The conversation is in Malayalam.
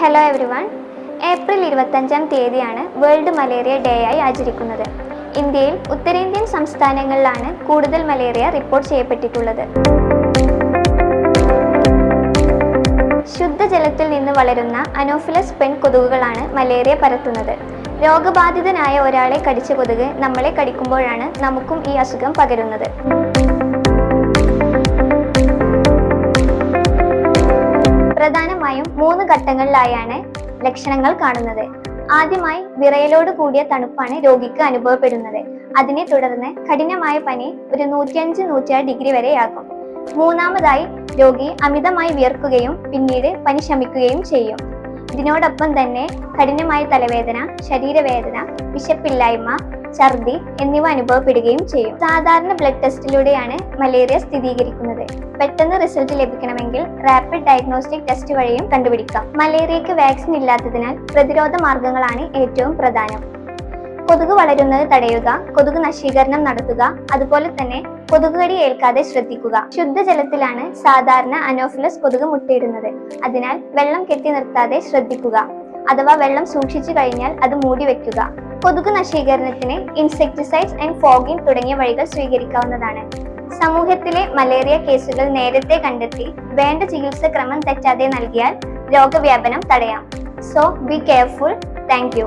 ഹലോ എവറി വൺ ഏപ്രിൽ ഇരുപത്തഞ്ചാം തീയതിയാണ് വേൾഡ് മലേറിയ ഡേ ആയി ആചരിക്കുന്നത്. ഇന്ത്യയിൽ ഉത്തരേന്ത്യൻ സംസ്ഥാനങ്ങളിലാണ് കൂടുതൽ മലേറിയ റിപ്പോർട്ട് ചെയ്യപ്പെട്ടിട്ടുള്ളത്. ശുദ്ധജലത്തിൽ നിന്ന് വളരുന്ന അനോഫിലസ് പെൺ കൊതുകുകളാണ് മലേറിയ പരത്തുന്നത്. രോഗബാധിതനായ ഒരാളെ കടിച്ച കൊതുക് നമ്മളെ കടിക്കുമ്പോഴാണ് നമുക്കും ഈ അസുഖം പകരുന്നത്. പ്രധാനമായും മൂന്ന് ഘട്ടങ്ങളിലായാണ് ലക്ഷണങ്ങൾ കാണുന്നത്. ആദ്യമായി വിറയലോട് കൂടിയ തണുപ്പാണ് രോഗിക്ക് അനുഭവപ്പെടുന്നത്. അതിനെ തുടർന്ന് കഠിനമായ പനി ഒരു നൂറ്റിയഞ്ച് നൂറ്റിയാറ് ഡിഗ്രി വരെയാകും. മൂന്നാമതായി രോഗി അമിതമായി വിയർക്കുകയും പിന്നീട് പനി ശമിക്കുകയും ചെയ്യും. ഇതിനോടൊപ്പം തന്നെ കഠിനമായ തലവേദന ശരീരവേദന വിശപ്പില്ലായ്മ ഛർദി എന്നിവ അനുഭവപ്പെടുകയും ചെയ്യും. സാധാരണ ബ്ലഡ് ടെസ്റ്റിലൂടെയാണ് മലേറിയ സ്ഥിരീകരിക്കുന്നത്. പെട്ടെന്ന് റിസൾട്ട് ലഭിക്കണമെങ്കിൽ റാപ്പിഡ് ഡയഗ്നോസ്റ്റിക് ടെസ്റ്റ് വഴിയും കണ്ടുപിടിക്കാം. മലേറിയക്ക് വാക്സിൻ ഇല്ലാത്തതിനാൽ പ്രതിരോധ മാർഗങ്ങളാണ് ഏറ്റവും പ്രധാനം. കൊതുക് വളരുന്നത് തടയുക കൊതുക് നശീകരണം നടത്തുക അതുപോലെ തന്നെ കൊതുക് കടി ഏൽക്കാതെ ശ്രദ്ധിക്കുക. ശുദ്ധജലത്തിലാണ് സാധാരണ അനോഫിലസ് കൊതുക് മുട്ടയിടുന്നത്. അതിനാൽ വെള്ളം കെട്ടി നിർത്താതെ ശ്രദ്ധിക്കുക. അഥവാ വെള്ളം സൂക്ഷിച്ചു കഴിഞ്ഞാൽ അത് മൂടി വെക്കുക. കൊതുക് നശീകരണത്തിന് ഇൻസെക്ടിസൈഡ്സ് ആൻഡ് ഫോഗിംഗ് തുടങ്ങിയ വഴികൾ സ്വീകരിക്കാവുന്നതാണ്. സമൂഹത്തിലെ മലേറിയ കേസുകൾ നേരത്തെ കണ്ടെത്തി വേണ്ട ചികിത്സ ക്രമം തെറ്റാതെ നൽകിയാൽ രോഗവ്യാപനം തടയാം. So be careful thank